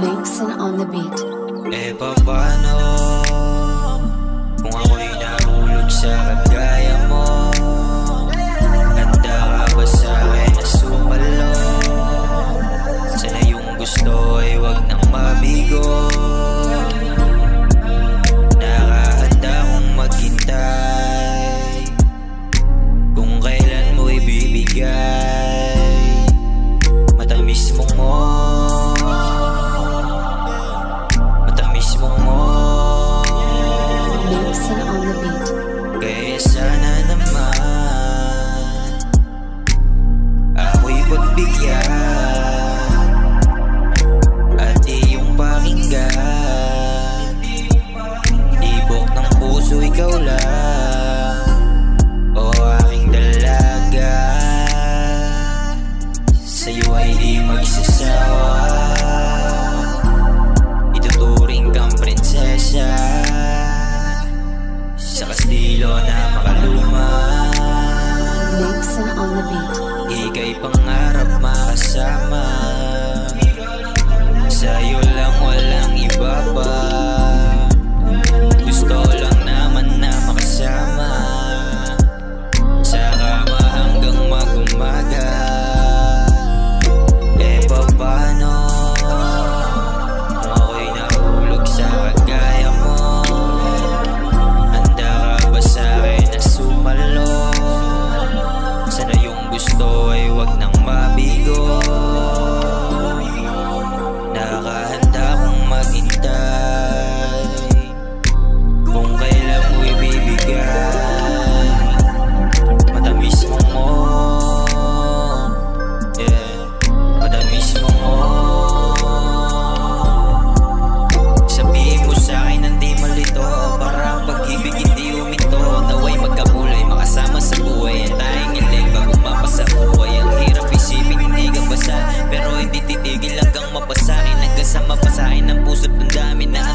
Nixon on the beat. Eh paano Kung Pagbigyan At iyong pakinggan. Ng puso ikaw lang. O aking dalaga. Sa'yo ay di magsasawa. Ituturing kang prinsesa. Sa kastilo na makaluma. Nixon on the beat. Ika'y pangarap makasama Sa mapasain ng puso't ng dami na